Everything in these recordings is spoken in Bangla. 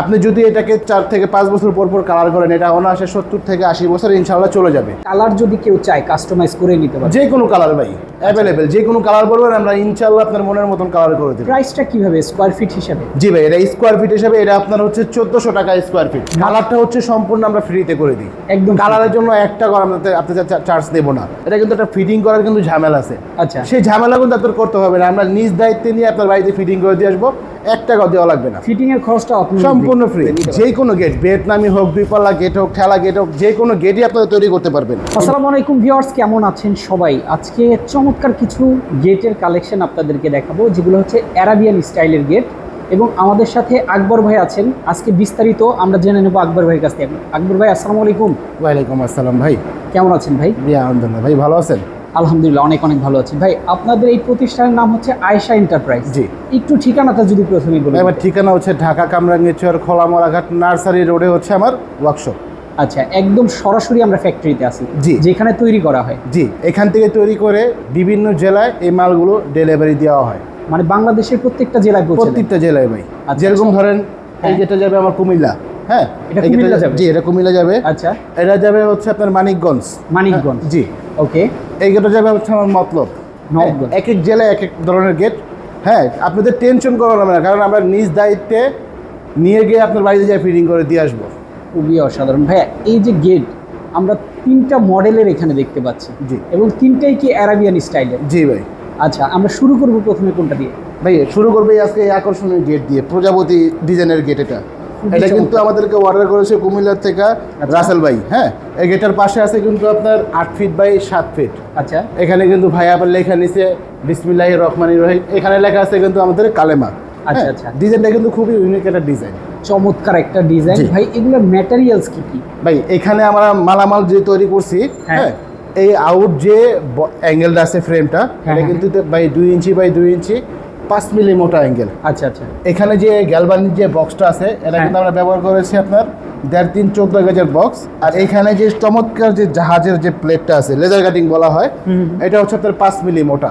আপনি যদি এটাকে চার থেকে পাঁচ বছর পর পর কালার করেন এটা অনায়াসে সত্তর থেকে আশি বছর ইনশাল্লাহ চলে যাবে। কালার যদি কেউ চায় কাস্টমাইজ করে নিতে পারে। যে কোনো কালার ভাই অ্যাভেলেবেল যে কোনো কালার বলবেন আমরা ইনশাল্লাহ আপনার মনের মতন কালার করে দেবো। প্রাইসটা কীভাবে স্কোয়ার ফিট হিসাবে? জি ভাই এটা স্কোয়ার ফিট হিসাবে এটা আপনার হচ্ছে চোদ্দশো টাকা স্কোয়ার ফিট কালারটা হচ্ছে সম্পূর্ণ আমরা ফ্রিতে করে দিই। একদম কালারের জন্য এক টাকা আমরা আপনাদের চার্জ দেবো না। এটা কিন্তু একটা ফিটিং করার কিন্তু ঝামেলা আছে। আচ্ছা। সেই ঝামেলা কিন্তু আপনার করতে হবে না। আমরা নিজ দায়িত্বে নিয়ে আপনার বাড়িতে ফিটিং করে দিয়ে আসব। এক টাকা দেওয়া লাগবে না। ফিটিং এর খরচটা আপনি সম্পূর্ণ ফ্রি যে কোনো গেট ভিয়েতনামি হোক দুইপাল্লা গেট হোক ঠেলা গেট হোক যে কোনো গেটই আপনারা তৈরি করতে পারবেন। আসসালামু আলাইকুম ভিউয়ার্স কেমন আছেন সবাই? আজকে চমৎকার কিছু গেটের কালেকশন আপনাদেরকে দেখাবো যেগুলো হচ্ছে অ্যারাবিয়ান স্টাইলের গেট এবং আমাদের সাথে আকবর ভাই আছেন। আজকে বিস্তারিত আমরা জেনে নেব আকবর ভাইয়ের কাছ থেকে। আকবর ভাই আসসালামু আলাইকুম। ওয়ালাইকুম আসসালাম ভাই। কেমন আছেন ভাই? জি আলহামদুলিল্লাহ। ভাই ভালো আছেন? আলহামদুলিল্লাহ অনেক অনেক ভালো আছি। ভাই আপনাদের এই প্রতিষ্ঠানের নাম হচ্ছে আয়েশা এন্টারপ্রাইজ। জি। একটু ঠিকানাটা যদি প্রথমে বলুন। এবার ঠিকানা হচ্ছে ঢাকা কামরাঙ্গীরচর খোলামোড়াঘাট নার্সারি রোডে হচ্ছে আমার ওয়ার্কশপ আচ্ছা একদম সরাসরি আমরা ফ্যাক্টরিতে আছি জি। যেখানে তৈরি করা হয়। জি এখান থেকে তৈরি করে বিভিন্ন জেলায় এই মালগুলো ডেলিভারি দেওয়া হয়। মানে বাংলাদেশের প্রত্যেকটা জেলায় প্রত্যেকটা জেলায় ভাই। আচ্ছা, যেরকম ধরেন এই হ্যাঁ। যেটা যাবে আমার কুমিল্লা হ্যাঁ? এটা কুমিল্লা যাবে? জি এটা কুমিল্লা যাবে। আচ্ছা। এটা যাবে হচ্ছে আপনার মানিকগঞ্জ। মানিকগঞ্জ। হ্যাঁ, জি। ওকে এই গেটটা যাবে হচ্ছে আমার মতলব। এক এক জেলায় এক এক ধরনের গেট। হ্যাঁ আপনাদের টেনশন করা হবে না কারণ আমরা নিজ দায়িত্বে নিয়ে গিয়ে আপনার বাড়িতে যাই ফিটিং করে দিয়ে আসব। খুবই অসাধারণ। ভাইয়া এই যে গেট আমরা তিনটা মডেলের এখানে দেখতে পাচ্ছি। জি। এবং তিনটাই কি অ্যারাবিয়ান স্টাইলের জি ভাই। আচ্ছা আমরা শুরু করব প্রথমে কোনটা দিয়ে? ভাই শুরু করবে আজকে এই আকর্ষণীয় গেট দিয়ে প্রজাপতি ডিজাইনের গেট এটা। এটা কিন্তু আমাদেরকে অর্ডার করেছে কুমিল্লার থেকে রাসেল ভাই হ্যাঁ? এই গেটের পাশে আছে কিন্তু আপনার আট ফিট বাই সাত ফিট আচ্ছা। এখানে কিন্তু ভাই আবার লেখা নিচে বিসমিল্লাহ রহমানি রহিম। এখানে লেখা আছে কিন্তু আমাদের কালেমা। আচ্ছা, আচ্ছা। ডিজাইনটা কিন্তু খুবই ইউনিক একটা ডিজাইন চমৎকার একটা ডিজাইন ভাই এগুলোর ম্যাটেরিয়ালস কি কি? ভাই এখানে আমরা মালামাল যে তৈরি করছি হ্যাঁ। হ্যাঁ? এই আউট যে অ্যাঙ্গেলটা আছে ফ্রেমটা হ্যাঁ, এটা হ্যাঁ। কিন্তু ভাই দুই ইঞ্চি বাই দুই ইঞ্চি। পাঁচ মিলি মোটা অ্যাঙ্গেল আচ্ছা আচ্ছা। এখানে যে গ্যালবানির যে বক্সটা আছে এটা হ্যাঁ। কিন্তু আমরা ব্যবহার করেছি আপনার দেড় তিন চোদ্দ গেজের বক্স আর এখানে যে চমৎকার যে জাহাজের যে প্লেটটা আছে লেজার কাটিং বলা হয় এটা হচ্ছে আপনার পাঁচ মিলি মোটা।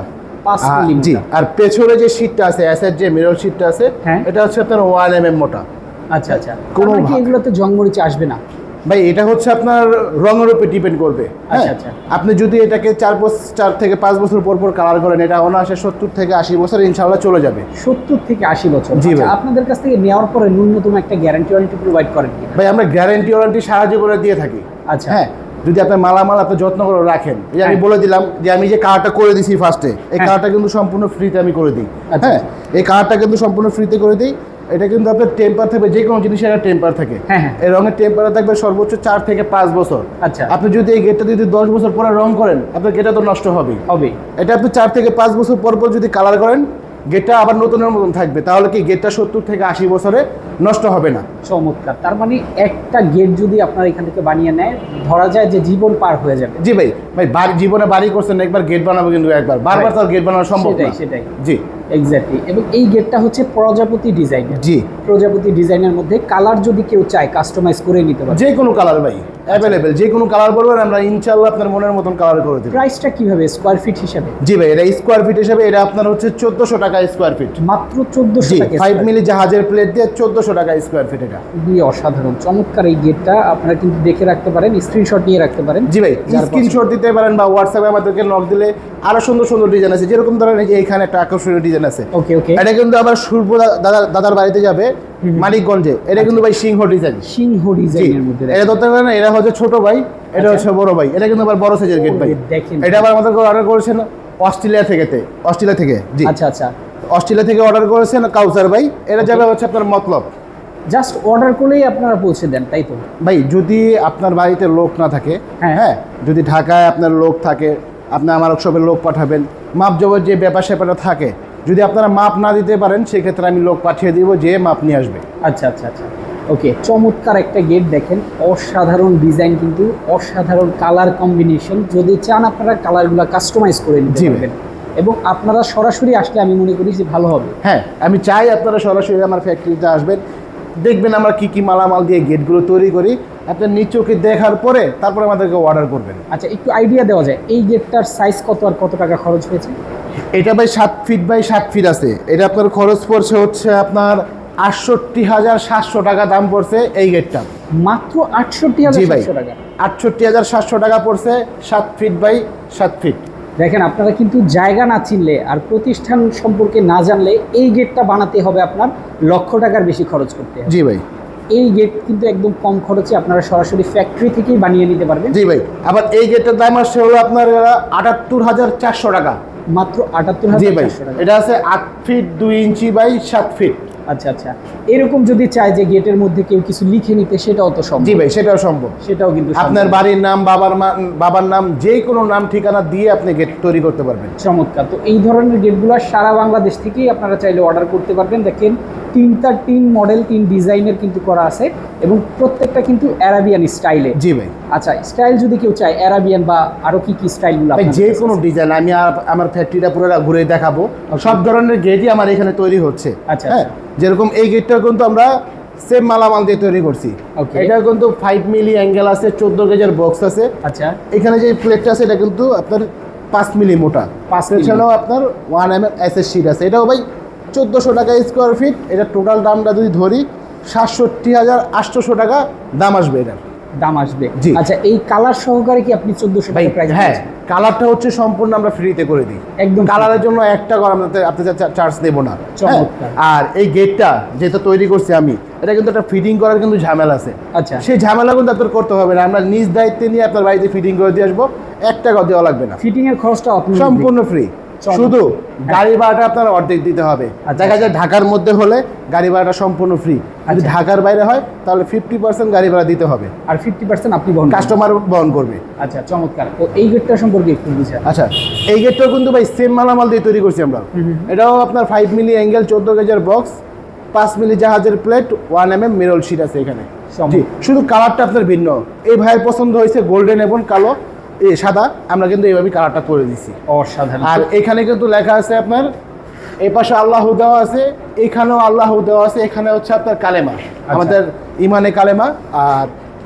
জি আর পেছনে যে শীটটা আছে এসের যে মিরর শীটটা আছে হ্যাঁ। এটা হচ্ছে আপনার ওয়ান এম এম মোটা। আচ্ছা আচ্ছা। কোনো এগুলোতে জংমরিচ আসবে না? ভাই এটা হচ্ছে আপনার রঙের উপর ডিপেন্ড করবে হ্যাঁ আচ্ছা। আপনি যদি এটাকে চার বছর চার থেকে পাঁচ বছর পর পর কালার করেন এটা অনায়াসে সত্তর থেকে আশি বছর ইনশাল্লাহ চলে যাবে সত্তর থেকে আশি বছর জি আচ্ছা, ভাই। আপনাদের কাছ থেকে নেওয়ার পরে ন্যূনতম একটা গ্যারান্টি ওয়ারেন্টি প্রোভাইড করেন ভাই আমরা গ্যারান্টি ওয়ারেন্টি সাহায্য করে দিয়ে থাকি আচ্ছা হ্যাঁ যদি আপনার মালামাল আপনি যত্ন করে রাখেন এই আমি হ্যাঁ। বলে দিলাম যে আমি যে কার্ডটা করে দিছি ফার্স্টে এই হ্যাঁ। কার্ডটা কিন্তু সম্পূর্ণ ফ্রিতে আমি করে দিই আচ্ছা। হ্যাঁ এই কার্ডটা কিন্তু সম্পূর্ণ ফ্রিতে করে দিই এটা কিন্তু আপনার টেম্পার থাকবে যে কোনো জিনিসের একটা টেম্পার থাকে। হ্যাঁ, হ্যাঁ। এই রঙের টেম্পার থাকবে সর্বোচ্চ চার থেকে পাঁচ বছর। আচ্ছা। আপনি যদি এই গেটটা যদি দশ বছর পরে রং করেন আপনার গেটটা তো নষ্ট হবেই। হবে এটা আপনি চার থেকে পাঁচ বছর পর পর যদি কালার করেন গেটটা আবার নতুনের মতন থাকবে। তাহলে কি গেটটা সত্তর থেকে আশি বছরে নষ্ট হবে না। চমৎকার। তার মানে একটা গেট যদি আপনার এখান থেকে বানিয়ে নেয় ধরা যায় যে জীবন পার হয়ে যাবে। জি ভাই ভাই বাড়ি জীবনে বাড়ি করছেন একবার গেট বানাবো কিন্তু একবার। বারবার তো আর গেট বানানো সম্ভব সেটাই না। সেটাই। জি। এক্স্যাক্টলি এবং এই গেটটা হচ্ছে প্রজাপতি ডিজাইনের জি। প্রজাপতি ডিজাইনের মধ্যে কালার যদি কেউ চায় কাস্টমাইজ করে নিতে পারে। যে কোনো কালার ভাই অ্যাভেলেবেল যে কোনো কালার বলবেন আমরা ইনশাল্লাহ আপনার মনের মতন কালার করে দেবো। প্রাইসটা কীভাবে? স্কোয়ার ফিট হিসাবে? জি ভাই এটা স্কোয়ার ফিট হিসাবে এটা আপনার হচ্ছে চোদ্দোশো টাকা স্কোয়ার ফিট মাত্র চোদ্দশো টাকা ফাইভ মিলি জাহাজের প্লেট দিয়ে চোদ্দোশো টাকা স্কোয়ার ফিট এটা। খুবই অসাধারণ চমৎকার এই গেটটা আপনারা কিন্তু দেখে রাখতে পারেন স্ক্রিনশট নিয়ে রাখতে পারেন। জি ভাই স্ক্রিনশট দিতে পারেন বা হোয়াটসঅ্যাপে আমাদেরকে নক দিলে আরও সুন্দর সুন্দর ডিজাইন আছে। যেরকম ধরেন এই যে এখানে একটা আকর্ষণীয় ডিজাইন আছে। ওকে ওকে এটা কিন্তু আবার সূর্য দাদা দাদার বাড়িতে যাবে মানিকগঞ্জে। এটা কিন্তু ভাই সিংহ ডিজাইন সিংহ জি। ডিজাইনের মধ্যে এটা ধরতে পারেন হচ্ছে ছোট ভাই এটা আচ্ছা। হচ্ছে বড় ভাই। এটা কিন্তু আবার বড় সাইজের গেট ভাই। দেখেন। এটা আবার আমাদেরকে অর্ডার করেছেন অস্ট্রেলিয়া থেকে অস্ট্রেলিয়া থেকে জি। আচ্ছা আচ্ছা। অস্ট্রেলিয়া থেকে অর্ডার করেছেন কাউসার ভাই। এটা যাবে হচ্ছে আপনার মতলব। জাস্ট অর্ডার করলেই আপনারা পৌঁছে দেন তাই তো? ভাই যদি আপনার বাড়িতে লোক না থাকে হ্যাঁ। হ্যাঁ যদি ঢাকায় আপনার লোক থাকে আপনি আমার সবের লোক পাঠাবেন মাপ জবের যে ব্যাপার স্যাপারটা থাকে যদি আপনারা মাপ না দিতে পারেন সেক্ষেত্রে আমি লোক পাঠিয়ে দিব যে মাপ নিয়ে আসবে। আচ্ছা আচ্ছা আচ্ছা। ওকে চমৎকার একটা গেট দেখেন। অসাধারণ ডিজাইন কিন্তু অসাধারণ কালার কম্বিনেশন যদি চান আপনারা কালারগুলো কাস্টমাইজ করে নিতে পারবেন। এবং আপনারা সরাসরি আসলে আমি মনে করি যে ভালো হবে। হ্যাঁ আমি চাই আপনারা সরাসরি আমার ফ্যাক্টরিতে আসবেন। দেখবেন আমরা কি কি মালামাল দিয়ে গেটগুলো তৈরি করি। আপনার নিজ চোখে দেখার পরে তারপরে আমাদেরকে অর্ডার করবেন। আচ্ছা একটু আইডিয়া দেওয়া যায় এই গেটটার সাইজ কত আর কত টাকা খরচ হয়েছে? এটা ভাই সাত ফিট বাই সাত ফিট আছে। এটা আপনার খরচ পড়ছে হচ্ছে আপনার আটষট্টি হাজার সাতশো টাকা দাম পড়ছে এই গেটটা মাত্র আটষট্টি হাজার টাকা। আটষট্টি হাজার সাতশো টাকা পড়ছে সাত ফিট বাই সাত ফিট দেখেন আপনারা কিন্তু জায়গা না চিনলে আর প্রতিষ্ঠান সম্পর্কে না জানলে এই গেটটা বানাতে হবে আপনার লক্ষ টাকার বেশি খরচ করতে জি ভাই। এই গেট কিন্তু একদম কম খরচে আপনারা সরাসরি ফ্যাক্টরি থেকেই বানিয়ে নিতে পারবেন। জি ভাই। আবার এই গেটটার দাম আসছে হলো আপনার আটাত্তর হাজার চারশো টাকা। মাত্র আটাত্তর হাজার এটা আছে আট ফিট দুই ইঞ্চি বাই সাত ফিট আচ্ছা আচ্ছা। এরকম যদি চায় যে গেটের মধ্যে কেউ কিছু লিখে নিতে সেটাও তো সম্ভব। জি ভাই সেটাও সম্ভব। সেটাও কিন্তু আপনার বাড়ির নাম বাবার মা- বাবার নাম যে কোনো নাম ঠিকানা দিয়ে আপনি গেট তৈরি করতে পারবেন। চমৎকার। তো এই ধরনের গেটগুলো সারা বাংলাদেশ থেকেই আপনারা চাইলে অর্ডার করতে পারবেন। দেখেন তিনটা তিন মডেল তিন ডিজাইনের কিন্তু করা আছে এবং প্রত্যেকটা কিন্তু অ্যারাবিয়ান স্টাইলে জি ভাই। আচ্ছা স্টাইল যদি কেউ চায় অ্যারাবিয়ান বা আরও কি কি স্টাইলগুলো যে কোনো ডিজাইন আমি আমার ফ্যাক্টরিটা পুরো ঘুরে দেখাবো। সব ধরনের গেটই আমার এখানে তৈরি হচ্ছে। আচ্ছা, হ্যাঁ? যেরকম এই গেটটা কিন্তু আমরা সেম মালামাল দিয়ে তৈরি করছি. এটা কিন্তু ফাইভ মিলি অ্যাঙ্গেল আছে চোদ্দ গেজের বক্স আছে। আচ্ছা। এখানে যে প্লেটটা আছে এটা কিন্তু আপনার পাঁচ মিলি মোটা। পাঁচ এছাড়াও আপনার one M M S S sheet আছে। এটাও ভাই চোদ্দোশো টাকা স্কোয়ার ফিট এটা টোটাল দামটা যদি ধরি সাতষট্টি হাজার আটশোশো টাকা দাম আসবে এটার। দাম আসবে। আচ্ছা এই কালার সহকারে কি আপনি চোদ্দশো টাকা প্রাইস হ্যাঁ কালারটা হচ্ছে সম্পূর্ণ আমরা ফ্রিতে করে দিই। একদম কালারের জন্য একটা করে আমরা আপনাদের চার্জ নেব না। হ্যাঁ? আর এই গেটটা যেটা তৈরি করছি আমি এটা কিন্তু একটা ফিটিং করার কিন্তু ঝামেলা আছে। আচ্ছা। সেই ঝামেলা কিন্তু আপনার করতে হবে না। আমরা নিজ দায়িত্বে নিয়ে আপনার বাড়িতে ফিটিং করে দিয়ে আসব। এক টাকা দেওয়া লাগবে না। ফিটিং এর খরচটা সম্পূর্ণ ফ্রি। শুধু গাড়ি ভাড়াটা আপনার অর্ধেক দিতে হবে। আচ্ছা, দেখা যায় ঢাকার মধ্যে হলে গাড়ি ভাড়াটা সম্পূর্ণ ফ্রি যদি আচ্ছা। ঢাকার বাইরে হয় তাহলে ফিফটি পার্সেন্ট গাড়ি ভাড়া দিতে হবে। আর ফিফটি পার্সেন্ট আপনি বহন কাস্টমার বহন করবে। আচ্ছা চমৎকার। তো এই গেটটা সম্পর্কে একটু বুঝা আচ্ছা এই গেটটাও কিন্তু ভাই সেম মালামাল দিয়ে তৈরি করছি আমরা। এটাও আপনার ফাইভ মিলি অ্যাঙ্গেল চোদ্দ গেজের বক্স পাঁচ মিলি জাহাজের plate one M M মিরল sheet আছে এখানে। শুধু কালারটা আপনার ভিন্ন। এই ভাইয়ের পছন্দ হয়েছে গোল্ডেন এবং কালো। সাদা আমরা কিন্তু এইভাবে কালারটা করে দিছি। অসাধারণ। আর এখানে কিন্তু লেখা আছে আপনার এই পাশে আল্লাহ দেওয়া আছে এখানেও আল্লাহ দেওয়া আছে এখানে হচ্ছে আপনার কালেমা আমাদের ইমানে কালেমা আর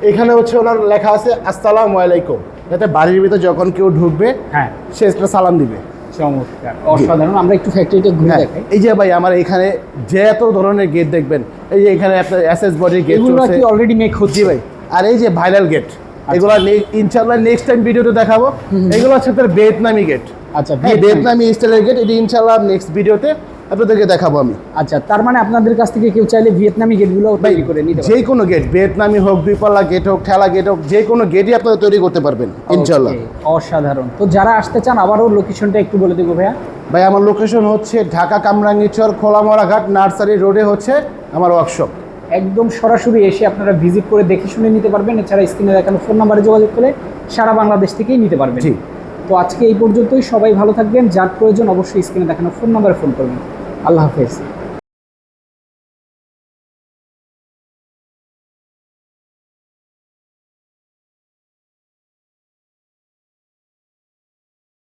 এখানে হচ্ছে ওনার লেখা আছে আসসালামু আলাইকুম। যাতে বাড়ির ভিতরে যখন কেউ ঢুকবে হ্যাঁ। সে একটা সালাম দিবে। চমৎকার অসাধারণ। আমরা একটু ফ্যাক্টরিটা ঘুরে হ্যাঁ, দেখাই। এই যে ভাই আমার এখানে যে এত ধরনের গেট দেখবেন এই যে এখানে আপনার এস এস বডির গেট চলছে। অলরেডি মেক হচ্ছে। ভাই আর এই যে ভাইরাল গেট এগুলো ইনশাল্লাহ নেক্সট টাইম ভিডিওতে দেখাবো। এগুলো হচ্ছে আপনার ভিয়েতনামি গেট আচ্ছা হ্যাঁ ভিয়েতনামি। স্টাইলের গেট এটি ইনশাল্লাহ নেক্সট ভিডিওতে আপনাদেরকে দেখাবো আমি। আচ্ছা তার মানে আপনাদের কাছ থেকে কেউ চাইলে ভিয়েতনামি গেটগুলো তৈরি করে নিতে যে কোনো গেট ভিয়েতনামি হোক দুইপাল্লা গেট হোক ঠেলা গেট হোক যে কোনো গেটই আপনারা তৈরি করতে পারবেন ইনশাল্লাহ অসাধারণ। তো যারা আসতে চান আবারও লোকেশনটা একটু বলে দেবো ভাইয়া। ভাই আমার লোকেশন হচ্ছে ঢাকা কামরাঙ্গীচর খোলামরা ঘাট নার্সারি রোডে হচ্ছে আমার ওয়ার্কশপ একদম সরাসরি এসে আপনারা ভিজিট করে দেখে শুনে নিতে পারবেন। এছাড়া স্ক্রিনে দেখানো ফোন নাম্বারে যোগাযোগ করে সারা বাংলাদেশ থেকেই নিতে পারবেন। জি। তো আজকে এই পর্যন্তই। সবাই ভালো থাকবেন। যার প্রয়োজন অবশ্যই স্ক্রিনে দেখানো ফোন নাম্বারে ফোন করবেন। আল্লাহ হাফেজ।